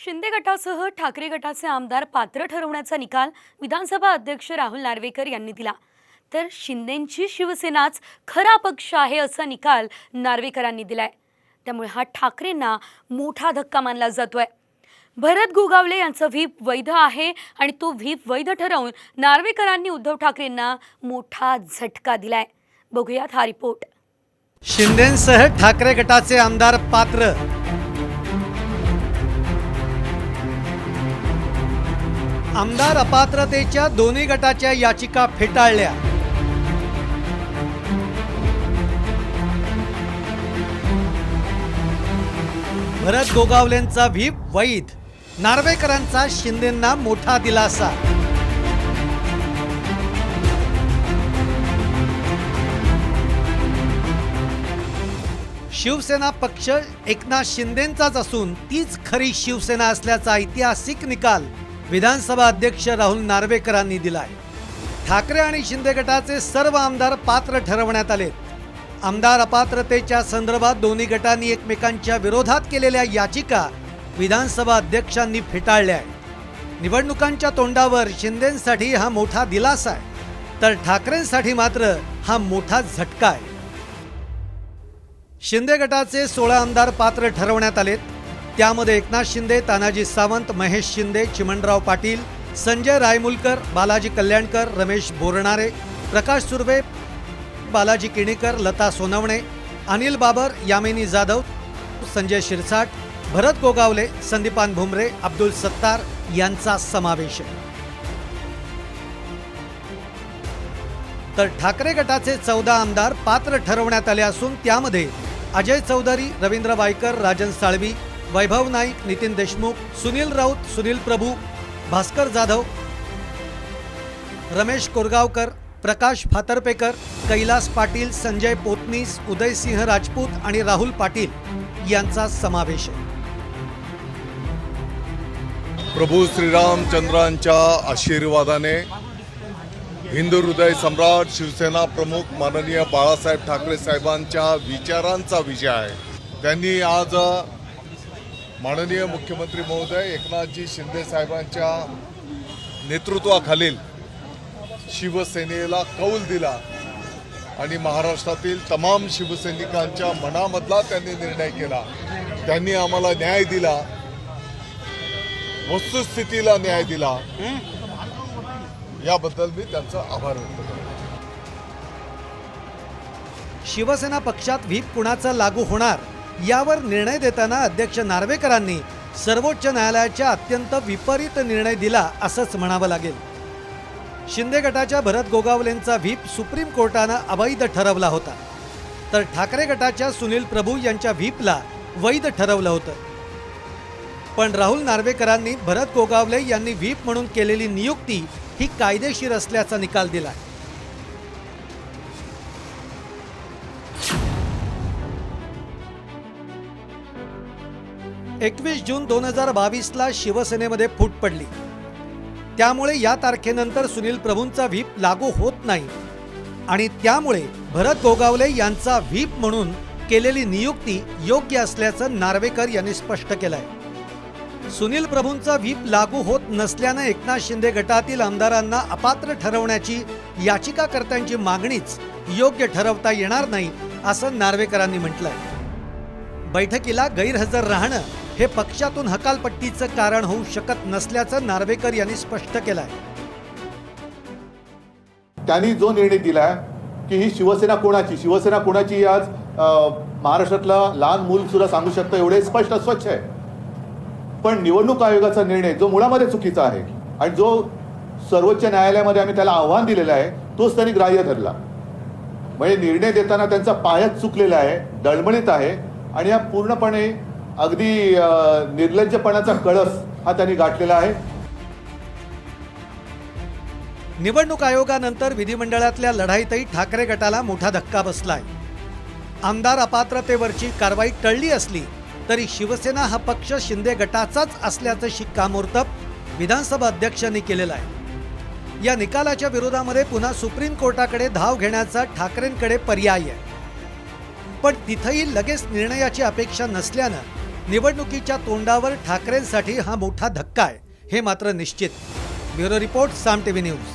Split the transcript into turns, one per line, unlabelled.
शिंदे गटासह ठाकरे गटाचे आमदार पात्र ठरवण्याचा निकाल विधानसभा अध्यक्ष राहुल नार्वेकर यांनी दिला. तर शिंदेंची शिवसेनाच खरा पक्ष आहे असा निकाल नार्वेकरांनी दिलाय. त्यामुळे हा ठाकरेंना मोठा धक्का मानला जातोय. भरत गोगावले यांचा व्हीप वैध आहे आणि तो व्हीप वैध ठरवून नार्वेकरांनी उद्धव ठाकरेंना मोठा झटका दिलाय. बघूयात हा रिपोर्ट.
शिंदेसह ठाकरे गटाचे आमदार पात्र आमदार अपात्रतेच्या दोन्ही गटाच्या याचिका फेटाळल्या. भरत गोगावलेंचा व्हीप वैध. नार्वेकरांचा शिंदेंना मोठा दिलासा. शिवसेना पक्ष एकनाथ शिंदेंचाच असून तीच खरी शिवसेना असल्याचा ऐतिहासिक निकाल. विधानसभा अध्यक्ष राहुल नार्वेकरांनी दिला आहे ठाकरे आणि शिंदे गटाचे सर्व आमदार पात्र ठरवण्यात आले आमदार अपात्रतेच्या संदर्भात दोन्ही गटांनी एकमेकांच्या विरोधात केलेल्या याचिका विधानसभा अध्यक्षांनी फेटाळल्या आहेत. निवडणुकांच्या तोंडावर शिंदेंसाठी हा मोठा दिलासा आहे तर ठाकरेंसाठी मात्र हा मोठा झटका आहे. शिंदे गटाचे सोळा आमदार पात्र ठरवण्यात आलेत. त्यामध्ये एकनाथ शिंदे तानाजी सावंत महेश शिंदे चिमणराव पाटील संजय रायमुलकर बालाजी कल्याणकर रमेश बोरणारे प्रकाश सुर्वे बालाजी किणीकर लता सोनवणे अनिल बाबर यामिनी जाधव संजय शिरसाट भरत गोगावले संदीपान भुमरे अब्दुल सत्तार यांचा समावेश आहे. तर ठाकरे गटाचे चौदा आमदार पात्र ठरवण्यात आले असून त्यामध्ये अजय चौधरी रवींद्र वायकर राजन साळवी वैभव नाईक नितीन देशमुख सुनील राऊत सुनील प्रभू भास्कर जाधव रमेश कोरगावकर प्रकाश फातर्पेकर कैलास पाटील संजय पोतनीस उदयसिंह राजपूत आणि राहुल पाटील यांचा समावेश आहे.
प्रभू श्रीरामचंद्रांच्या आशीर्वादाने हिंदू हृदय सम्राट शिवसेना प्रमुख माननीय बाळासाहेब ठाकरे साहेबांच्या विचारांचा विजय आहे. त्यांनी आज माननीय मुख्यमंत्री महोदय एकनाथजी शिंदे साहेबांच्या नेतृत्वाखालील शिवसेनेला कौल दिला आणि महाराष्ट्रातील तमाम शिवसैनिकांच्या मनामधला त्यांनी निर्णय केला. त्यांनी आम्हाला न्याय दिला. वस्तुस्थितीला न्याय दिला. याबद्दल मी त्यांचा आभार व्यक्त करतो.
शिवसेना पक्षात व्हीप कुणाचा लागू होणार? यावर निर्णय देताना अध्यक्ष नार्वेकरांनी सर्वोच्च न्यायालयाच्या अत्यंत विपरीत निर्णय दिला असंच म्हणावं लागेल. शिंदे गटाच्या भरत गोगावलेंचा व्हीप सुप्रीम कोर्टानं अवैध ठरवला होता. तर ठाकरे गटाच्या सुनील प्रभू यांच्या व्हीपला वैध ठरवलं होतं. पण राहुल नार्वेकरांनी भरत गोगावले यांनी व्हीप म्हणून केलेली नियुक्ती ही कायदेशीर असल्याचा निकाल दिला. एकवीस जून दोन हजार बावीसला शिवसेनेमध्ये फूट पडली. त्यामुळे या तारखेनंतर सुनील प्रभूंचा व्हीप लागू होत नाही. आणि त्यामुळे भरत गोगावले यांचा व्हीप म्हणून केलेली नियुक्ती योग्य असल्याचं नार्वेकर यांनी स्पष्ट केलंय. सुनील प्रभूंचा व्हीप लागू होत नसल्यानं एकनाथ शिंदे गटातील आमदारांना अपात्र ठरवण्याची याचिकाकर्त्यांची मागणीच योग्य ठरवता येणार नाही असं नार्वेकरांनी म्हटलंय. बैठकीला गैरहजर राहणं हे पक्षातून हकालपट्टीचं कारण होऊ शकत नसल्याचं नार्वेकर यांनी स्पष्ट केलंय.
त्यांनी जो निर्णय दिला की ही शिवसेना कोणाची? शिवसेना कोणाची आज? महाराष्ट्रातलं लहान मूल सुद्धा सांगू शकतं एवढे स्पष्ट स्वच्छ आहे. पण निवडणूक आयोगाचा निर्णय जो मुळामध्ये चुकीचा आहे आणि जो सर्वोच्च न्यायालयामध्ये आम्ही त्याला आव्हान दिलेलं आहे तोच त्यांनी ग्राह्य धरला. म्हणजे निर्णय देताना त्यांचा पायच चुकलेला आहे डळमळीत आहे आणि हा पूर्णपणे अगदी निर्लज्जपणाचा कळस हा त्यांनी गाठलेला आहे.
निवडणूक आयोगानंतर विधिमंडळातल्या लढाईतही ठाकरे गटाला मोठा धक्का बसलाय. आमदार अपात्रतेवरची कारवाई टळली असली तरी शिवसेना हा पक्ष शिंदे गटाचाच असल्याचं शिक्कामोर्तब विधानसभा अध्यक्षांनी केलेलं आहे. या निकालाच्या विरोधामध्ये पुन्हा सुप्रीम कोर्टाकडे धाव घेण्याचा ठाकरेंकडे पर्याय आहे. पण तिथंही लगेच निर्णयाची अपेक्षा नसल्यानं निवडणुकीच्या तोंडावर ठाकरेंसाठी हा मोठा धक्का आहे हे मात्र निश्चित. Bureau report Saam TV news.